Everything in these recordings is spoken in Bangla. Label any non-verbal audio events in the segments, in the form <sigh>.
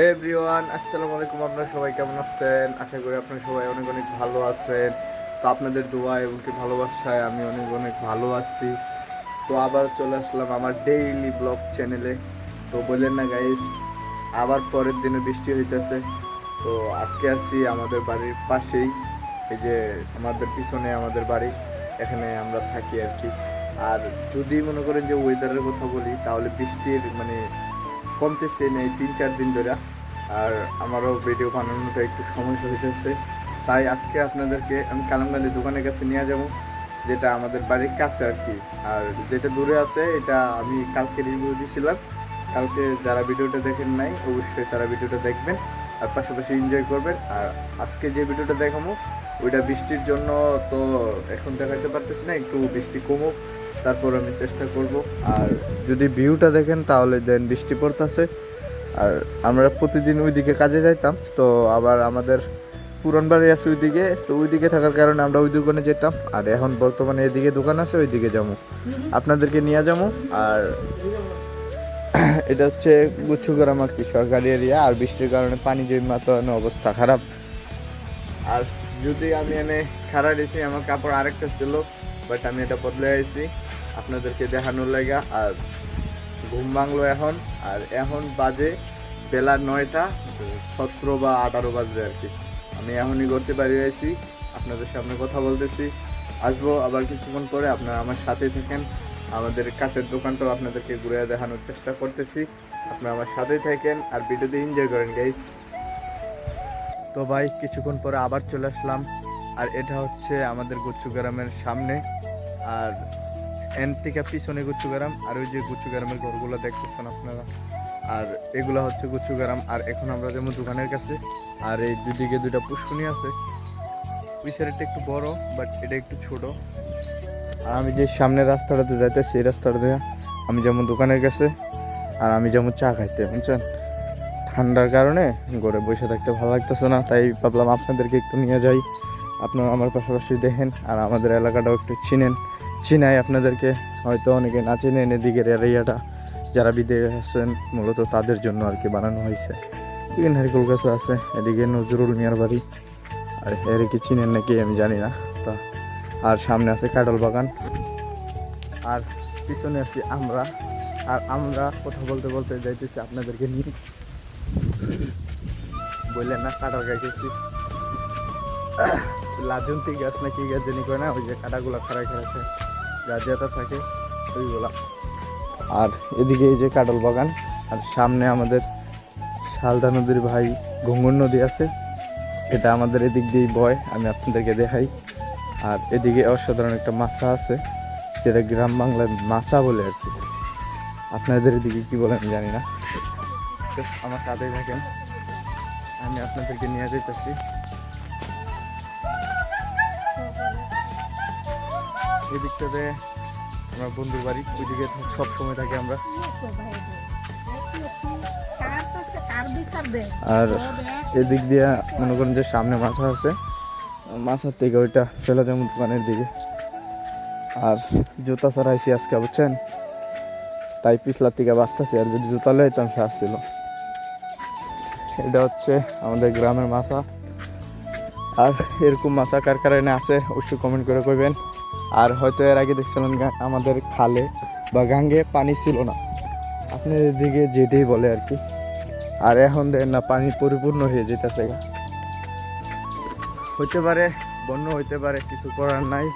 এভরিওয়ান আসসালামু আলাইকুম, আপনারা সবাই কেমন আছেন? আশা করি আপনারা সবাই অনেক অনেক ভালো আছেন। তো আপনাদের দোয়া এবং কি ভালোবাসায় আমি অনেক অনেক ভালো আছি। তো আবার চলে আসলাম আমার ডেইলি ব্লগ চ্যানেলে তো বললেন না গাইস আবার পরের দিনে বৃষ্টি হইতেছে। তো আজকে আসছি আমাদের বাড়ির পাশেই। এই যে আমাদের পিছনে আমাদের বাড়ি, এখানে আমরা থাকি আর কি। আর যদি মনে করেন যে ওয়েদারের কথা বলি, তাহলে বৃষ্টির মানে কমতেছে নেই তিন চার দিন ধরে। আর আমারও ভিডিও বানানোটা একটু সমস্যা হইতেছে। তাই আজকে আপনাদেরকে আমি কালামগান্ধী দোকানের কাছে নিয়ে যাব, যেটা আমাদের বাড়ির কাছে আর কি। আর যেটা দূরে আছে, এটা আমি কালকে রিভিউ দিয়েছিলাম কালকে যারা ভিডিওটা দেখেন নাই, অবশ্যই তারা ভিডিওটা দেখবেন, আর পাশাপাশি এনজয় করবেন। আর আজকে যে ভিডিওটা দেখাবো, ওইটা বৃষ্টির জন্য তো এখন দেখাতে পারতেছি না, একটু বৃষ্টি কমুক। তারপর আমি চেষ্টা করব। আর যদি ভিউটা দেখেন, তাহলে দেন বৃষ্টি পড়তেছে। আর আমরা প্রতিদিন ওইদিকে কাজে যাইতাম, তো আবার আমাদের পুরান বাড়ি আছে ওইদিকে, তো ওইদিকে থাকার কারণে আমরা ওই দোকানে যেতাম। আর এখন বর্তমানে এদিকে দোকান আছে, ওইদিকে যাব। আপনাদেরকে নিয়ে যাব। আর <clears throat> এটা হচ্ছে গুচ্ছগ্রাম আর কি, সরকারি এরিয়া আর বৃষ্টির কারণে পানি জমা অবস্থা খারাপ। আর যদি আমি এনে খারাপ এসে আমার কাপড় আরেকটা ছিল বাট আমি এটা বদলে আইছি। আপনাদেরকে দেখানোর লাগা, আর ঘুম ভাঙলো এখন, আর এখন বাজে বেলা নয়টা, সতেরো বা আঠারো বাজবে আর কি। আমি এখনই করতে পারি আইছি, আপনাদের সামনে কথা বলতেছি। আসব আবার কিছুক্ষণ পরে, আপনারা আমার সাথে থাকেন। আমাদের কাছের দোকানটাও আপনাদেরকে ঘুরে দেখানোর চেষ্টা করতেছি। আপনারা আমার সাথেই থাকেন, আর ভিডিওতে এনজয় করেন গাইস তো ভাই, কিছুক্ষণ পরে আবার চলে আসলাম। আর এটা হচ্ছে আমাদের গুচ্ছু গ্রামের সামনে। আর এনটিকা পিছনে গুচ্ছু গ্রাম, আর ওই যে গুচ্ছু গ্রামের ঘরগুলো দেখতেছেন আপনারা। আর এগুলো হচ্ছে গুচ্ছু গ্রাম, আর এখন আমরা যেমন দোকানের কাছে। আর এই দুদিকে দুইটা পুষ্কুনি আছে। ওই সাইডটা একটু বড়, বাট এটা একটু ছোট। আর আমি যে সামনের রাস্তাটাতে যাইতেছি, এই দিয়ে আমি যেমন দোকানের কাছে, আর আমি যেমন চা খাইতে, বুঝছেন? ঠান্ডার কারণে ঘরে বসে থাকতে ভালো লাগতেছে না, তাই ভাবলাম আপনাদেরকে একটু নিয়ে যাই। আপনারা আমার পাশাপাশি দেখেন, আর আমাদের এলাকাটাও একটু চিনেন। চিনাই আপনাদেরকে। হয়তো অনেকে না চিনেন এদিকের এরিয়াটা। যারা বিদেশে আছেন, মূলত তাদের জন্য আর কি বানানো হয়েছে। এদিকে নারিকল গাছ আছে, এদিকে নজরুল মিয়ার বাড়ি। আর এর কি চিনেন নাকি আমি জানি না, তা আর সামনে আছে কাটল বাগান। আর পিছনে আছি আমরা। আর আমরা কথা বলতে বলতে যাইতেছি আপনাদেরকে নিয়ে। বললেন না কাটার গাইতেছি। লাজন্তি গাছ না কি গাছ জানি কয় না, ওই যে কাটাগুলো খাড়ায় খাড়ায় গাছ থাকে ওইগুলা। আর এদিকে এই যে কাটল বাগান আর সামনে আমাদের শালদা নদীর ভাই ঘুঙ্গুর নদী আছে সেটা আমাদের এদিক দিয়েই বয় আমি আপনাদেরকে দেখাই। আর এদিকে অসাধারণ একটা মাছা আছে যেটা গ্রাম বাংলায় মাছা বলে আর কি। আপনাদের এদিকে কি বলে আমি জানি না। আমার সাথেই থাকেন আমি আপনাদেরকে নিয়ে যেতেছি এদিকটাতে আমার বন্ধুর বাড়ি, ওইদিকে সব সময় থাকি আমরা। আর এদিক দিয়ে মনে করেন যে সামনে মাছা আছে মাছার থেকে ওইটা চলে যেমন দোকানের দিকে। আর জুতা ছাড়াইছি আজকে, বুঝছেন? তাই পিছলার থেকে বাঁচতেছি, আর যদি জুতা লাইতাম সে আসছিল এটা হচ্ছে আমাদের গ্রামের মাছা। আর এরকম মাছা কার কারণে আছে, অবশ্যই কমেন্ট করে কইবেন। আর হয়তো এর আগে দেখছিলেন আমাদের খালে বা গাঙ্গে পানি ছিল না। আপনার এদিকে যেটাই বলে আর কি। আর এখন দেখেন না, পানি পরিপূর্ণ হয়ে যেতেছে গা। হইতে পারে, বন্য হইতে পারে, কিছু করার নাই।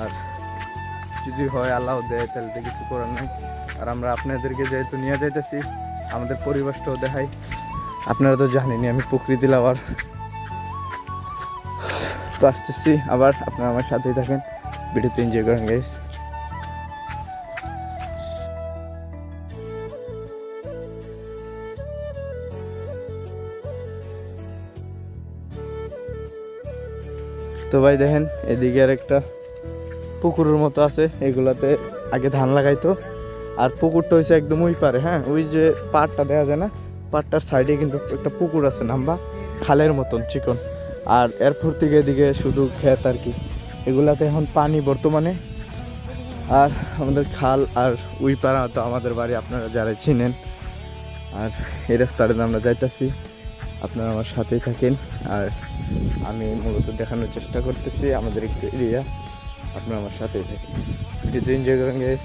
আর যদি হয়, আল্লাহ দেয়, তাহলে তো কিছু করার নাই। আর আমরা আপনাদেরকে যেহেতু নিয়ে যাইতেছি, আমাদের পরিবেশটাও দেখাই। আপনারা তো জানেনই, আমি প্রকৃতি লাভার। তো আসতেছি আবার, আপনারা আমার সাথেই থাকেন। ভিডিওতে এনজয় করেন তো ভাই, দেখেন, এদিকে আর একটা পুকুরের মতো আছে। এগুলাতে আগে ধান লাগাইতো। আর পুকুরটা হয়েছে একদম ওই পারে হ্যাঁ? ওই যে পাড়টা দেখা যায় না? পাড়টার সাইডে কিন্তু একটা পুকুর আছে, নাম্বা খালের মতন, চিকন। আর এরপর থেকে এদিকে শুধু ক্ষেত আর কি। এগুলাতে এখন পানি বর্তমানে। আর আমাদের খাল আর উই পাড়া তো আমাদের বাড়ি, আপনারা যারা চিনেন। আর এই রাস্তাটাতে আমরা যাইতাছি, আপনারা আমার সাথেই থাকেন। আর আমি মূলত দেখানোর চেষ্টা করতেছি আমাদের একটু এরিয়া, আপনারা আমার সাথেই থাকেন। ভিডিওতে এনজয় করেন গেস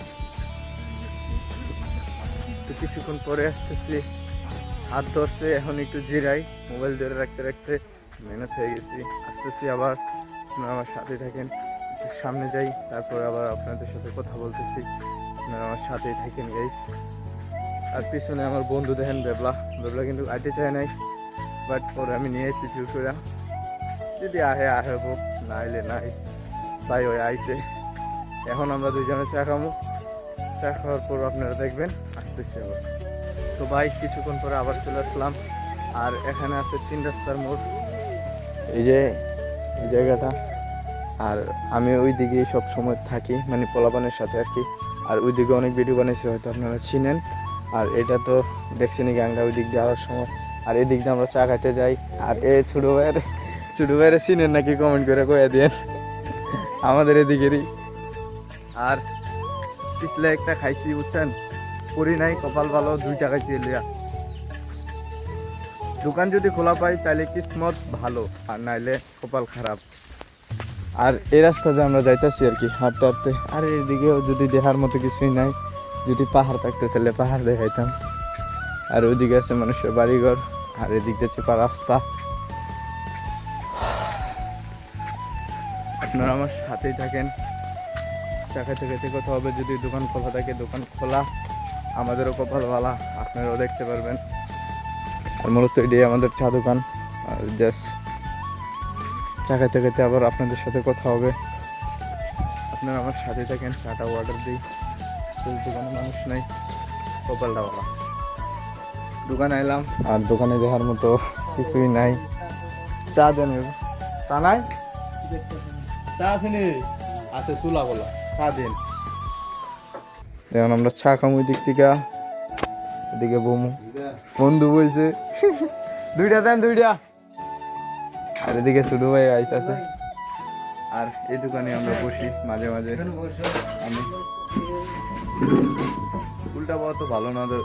তো কিছুক্ষণ পরে আসতেছি, হাত ধরছে, এখন একটু জিরাই, মোবাইল ধরে রাখতে রাখতে মেহনত হয়ে গেছি। আসতেছি আবার। আপনারা আমার সাথে থাকেন, একটু সামনে যাই, তারপর আবার আপনাদের সাথে কথা বলতেছি। আপনারা আমার সাথেই থাকেন গাইস আর পিছনে আমার বন্ধু দেখেন বেবলা। বেবলা কিন্তু আইতে চায় নাই বাট পরে আমি নিয়ে এসেছি ফিউচুরা যদি আহে আহে না আইলে নাই। তাই ওই আইছে। এখন আমরা দুজনে চা খামো। চা খাওয়ার পর আপনারা দেখবেন, আসতেছি আবার। তো ভাই, কিছুক্ষণ পরে আবার চলে আসলাম। আর এখানে আছে তিন রাস্তার মোড়। এই যে জায়গাটা। আর আমি ওই দিকে সব সময় থাকি মানে পোলাপানের সাথে আর কি। আর ওই দিকে অনেক ভিডিও বানিয়েছি হয়তো আপনারা চিনেন। আর এটা তো দেখছেনি গ্যাংটা ওই দিক যাওয়ার সময়। আর এই দিক দিয়ে আমরা চা খাইতে যাই। আর এ ছোটো ভাইয়ের ছোটো ভাইয়ের চিনেন নাকি? কমেন্ট করে কয়ে দিয়ে আমাদের এদিকেরই। আর পিছলে একটা খাইছি, বুঝছেন? করি নাই, কপাল ভালো দুই টাকা চিলিয়া দোকান যদি খোলা পাই তাহলে কিসমত ভালো, আর নাইলে কপাল খারাপ। আর এই রাস্তা রাস্তাতে আমরা যাইতাছি আর কি, হাঁটতে হাঁটতে। আর এদিকেও যদি দেখার মতো কিছুই নাই, যদি পাহাড় থাকতে তাহলে পাহাড় দেখাইতাম। আর ওইদিকে আছে মানুষের বাড়িঘর, আর এদিক দিয়ে চেপা রাস্তা। আপনারা আমার সাথেই থাকেন। চা থেকে কথা হবে, যদি দোকান খোলা থাকে, দোকান খোলা। আমাদেরও কপাল ভালা আপনারাও দেখতে পারবেন। আর মূলত এটাই আমাদের চা দোকান। আর জাস্ট চা খাইতে খাইতে আবার আপনাদের সাথে কথা হবে। আপনারা আমার সাথে থাকেন, চাটা অর্ডার দিই। দোকানে মানুষ নাই, কপালটা ভালো। দোকানে এলাম আর দোকানে দেখার মতো কিছুই নাই। চা দেন তা নাই? চা আসেনি আছে, চুলা গোলা চা দিন। এখন আমরা চা খামু দিক থেকে। এদিকে বমু। বন্ধু বইছে। দুইটা দেন, দুইটা। আর এদিকে ছোট ভাই আইতাছে। আর এই দোকানে আমরা বসি মাঝে মাঝে। আমি। উল্টা পাওয়া তো ভালো না, তো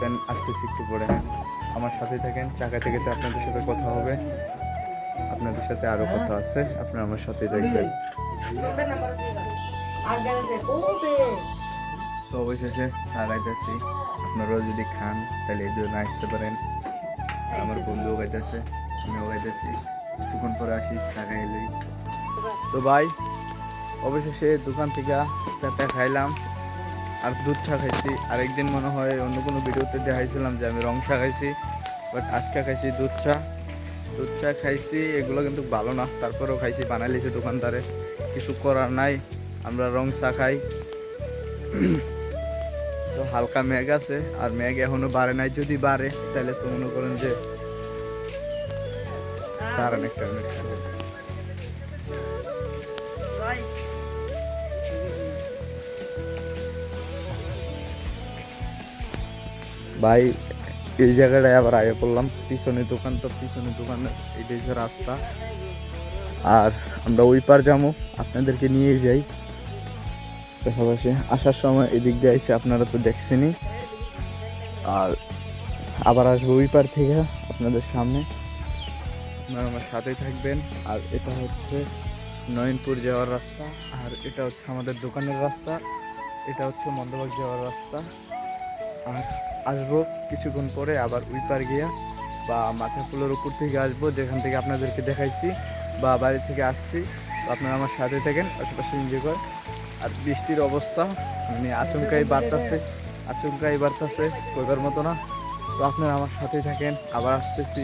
দেন আসতেছি একটু পরে। আমার সাথে থাকেন, চাকা থেকে তো আপনাদের সাথে কথা হবে। আপনাদের সাথে আরও কথা আছে, আপনারা আমার সাথে দেখবেন তো অবশেষে সারাইতেছি আপনারাও যদি খান, তাহলে এই জন্য আসতে পারেন। আমার বন্ধুও গাইতেছে আমিও গাইতেছি কিছুক্ষণ পরে আসি, চা খাইলেই তো ভাই, অবশেষে দোকান থেকে চাটা খাইলাম, আর দুধ চা খাইছি। আরেকদিন মনে হয় অন্য কোনো ভিডিওতে দেখাইছিলাম যে আমি রং চা খাইছি বাট আজকে খাইছি দুধ চা। দুধ চা খাইছি, এগুলো কিন্তু ভালো না। তারপরেও খাইছি বানাইলিছে দোকানদারে। কিছু করার নাই, আমরা রং চা খাই। হালকা মেঘ আছে, আর মেঘ এখনও বাড়ে নাই, যদি বাড়ে, তাহলে তো মনে করেন যে দাঁড়ান একটা ভাই, এই জায়গাটায় আবার আগে পড়লাম পিছনে দোকান তো, পিছনে দোকান, এটাই রাস্তা। আর আমরা ওই পার যাব, আপনাদেরকে নিয়ে যাই। পাশাপাশি আসার সময় এদিক দিয়ে আইসে আপনারা তো দেখছেনই। আর আবার আসব ওই পার থেকে আপনাদের সামনে। আপনারা আমার সাথেই থাকবেন। আর এটা হচ্ছে নয়নপুর যাওয়ার রাস্তা। আর এটা হচ্ছে আমাদের দোকানের রাস্তা। এটা হচ্ছে মন্দবাগ যাওয়ার রাস্তা। আর আসব কিছুক্ষণ পরে আবার ওই পার গিয়া বা মাথা উপর থেকে আসব, যেখান থেকে আপনাদেরকে দেখাইছি বা বাড়ি থেকে আসছি। আপনারা আমার সাথে থাকেন, আশেপাশে এনজয় কর আর বৃষ্টির অবস্থা মানে আচমকাই বাড়তাছে আচমকাই বাড়তাছে, কইবার মতো না। তো আপনারা আমার সাথেই থাকেন, আবার আসতেছি।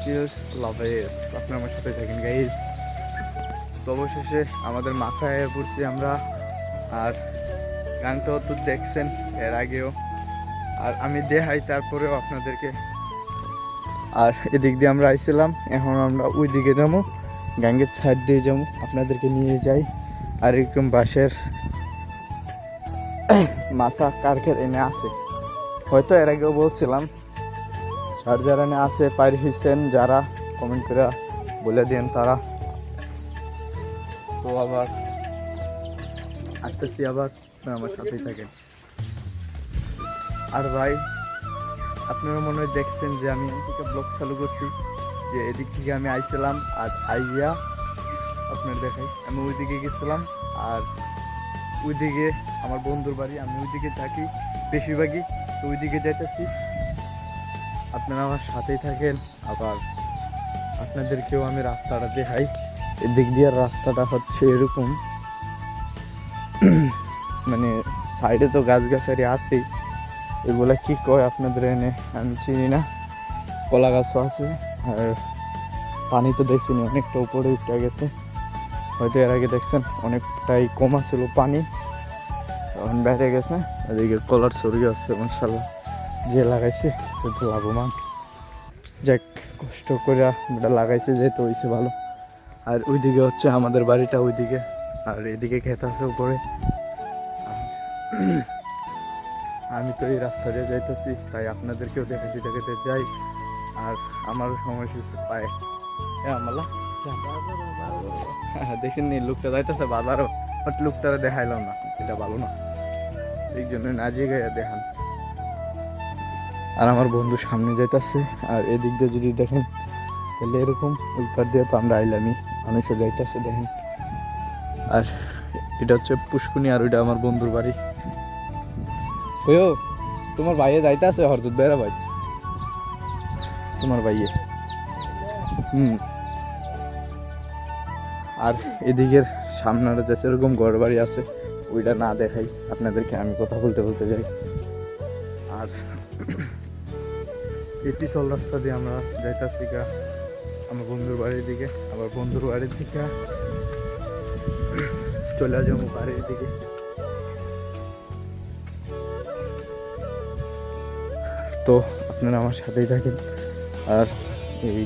চিয়ার্স লাভেস আপনারা আমার সাথে থাকেন গাইস তো অবশেষে আমাদের মাথায় পড়ছি আমরা, আর গানটাও তো দেখছেন এর আগেও। আর আমি দেখাই, তারপরেও আপনাদেরকে। আর এদিক দিয়ে আমরা আইছিলাম, এখন আমরা ওই দিকে যাব গ্যাঙ্গের সাইড দিয়ে যাব, আপনাদেরকে নিয়ে যাই। আর এরকম বাসের মাছা কারকের এনে আছে। হয়তো এর আগেও বলছিলাম যার যারা এনে আছে পাইর হয়েছেন যারা কমেন্ট করে বলে দেন তারা। তো আবার আসতেছি আবার আমার সাথেই থাকেন। আর ভাই, আপনারা মনে হয় দেখছেন যে আমি এদিক ব্লগ চালু করছি, যে এদিক থেকে আমি আইছিলাম আর আইয়া আপনার দেখাই। আমি ওইদিকে গেছিলাম আর ওইদিকে আমার বন্ধুর বাড়ি, আমি ওইদিকে থাকি বেশিরভাগই, তো ওইদিকে যাইতেছি। আপনারা আমার সাথেই থাকেন, আবার আপনাদেরকেও আমি রাস্তাটা দেখাই। এদিক দিয়ে রাস্তাটা হচ্ছে এরকম। <clears throat> মানে সাইডে তো গাছগাছালি আছেই। এগুলা কি কয় আপনাদের এনে, আমি চিনি না। কলা গাছও আছে, আর পানি তো দেখছিনি অনেকটা উপরে উঠে গেছে। হয়তো এর আগে দেখছেন, অনেকটাই কমা ছিল পানি। এখন বেড়ে গেছে, এদিকে কলার সরিয়ে আসছে মশাল্লাহ যে লাগাইছে, সে তো লাভবান। যাক, কষ্ট করে এটা লাগাইছে যেহেতু হয়েছে ভালো। আর ওইদিকে হচ্ছে আমাদের বাড়িটা ওইদিকে, আর এদিকে ক্ষেত আছে উপরে। আমি তো এই রাস্তা দিয়ে যাইতেছি, তাই আপনাদেরকেও দেখাতে দেখাতে যাই। আর আমারও সময় শেষে পায় হ্যাঁ মালা হ্যাঁ দেখেন নি, লোকটা যাইতেছে বাজারও, বাট লোকটারে দেখাইলাম না, এটা ভালো না। এই জন্য না জিগাইয়া দেখান। আর আমার বন্ধু সামনে যাইতেছে, আর এদিক দিয়ে যদি দেখেন, তাহলে এরকম ওই পার দিয়ে তো আমরা আইলামই, মানুষও যাইতেছে দেখেন। আর এটা হচ্ছে পুষ্কুনি আর ওইটা আমার বন্ধুর বাড়ি। ওইও তোমার ভাইয়ে যাইতে আছে বেড়া ভাই। তোমার ভাইয়ে। হুম। আর এদিকের সামনের যে সেরকম ঘর বাড়ি আছে, ওইটা না দেখাই আপনাদেরকে আমি কথা বলতে বলতে যাই। আর এটি চল রাস্তা দিয়ে আমরা যাইতাছি গা আমার বন্ধুর বাড়ির দিকে, আবার বন্ধুর বাড়ির দিকে। চলে যাব বাড়ির দিকে। তো আপনারা আমার সাথেই থাকেন। আর এই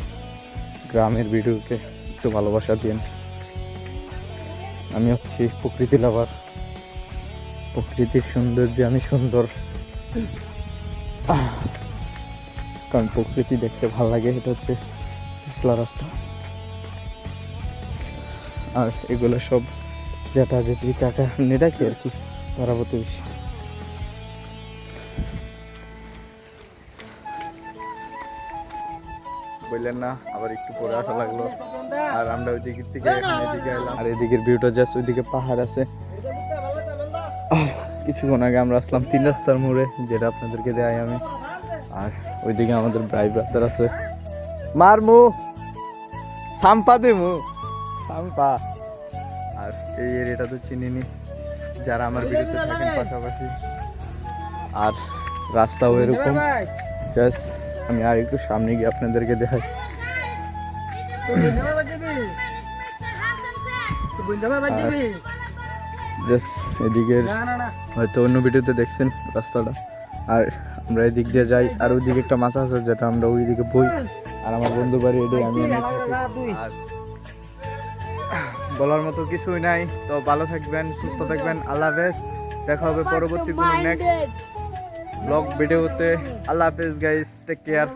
গ্রামের ভিডিওকে একটু ভালোবাসা দিন আমি হচ্ছি প্রকৃতি লাভার প্রকৃতির সৌন্দর্যে আমি সুন্দর। কারণ প্রকৃতি দেখতে ভালো লাগে, এটা হচ্ছে পিছলা রাস্তা। আর এগুলো সব যেটা যেটি কাকা নেটা কি আর কি? তারা প্রতিবেশী বললেন না, আবার একটু পরে আসা লাগল। আর আমরা ওই দিকের থেকে এদিকে এলাম। আর এদিকের ভিউটা জাস্ট ওইদিকে পাহাড় আছে। কিছুক্ষণ আগে আমরা আসলাম তিন রাস্তার মোড়ে যেটা আপনাদেরকে দেয় আমি। আর ওইদিকে আমাদের ব্রাই ব্রাদার আছে। মার মু সাম্পা দে মু সাম্পা! আর এই এরিয়াটা তো চিনিনি। যারা আমার ভিডিওতে থাকেন পাশাপাশি। আর রাস্তাও এরকম। জাস্ট আমি আর একটু সামনে গিয়ে আপনাদেরকে দেখাই। এদিকের হয়তো অন্য ভিডিওতে দেখছেন রাস্তাটা। আর আমরা এদিক দিয়ে যাই আর ওইদিকে একটা মাছ আছে যেটা আমরা ওই দিকে বই আর আমার বন্ধু বাড়ি এটাই আমি আর বলার মতো কিছুই নাই তো ভালো থাকবেন সুস্থ থাকবেন আল্লাহ হাফেজ। দেখা হবে পরবর্তী কোনো নেক্সট ব্লগ ভিডিওতে। আল্লাহ হাফেজ গাইস টেক কেয়ার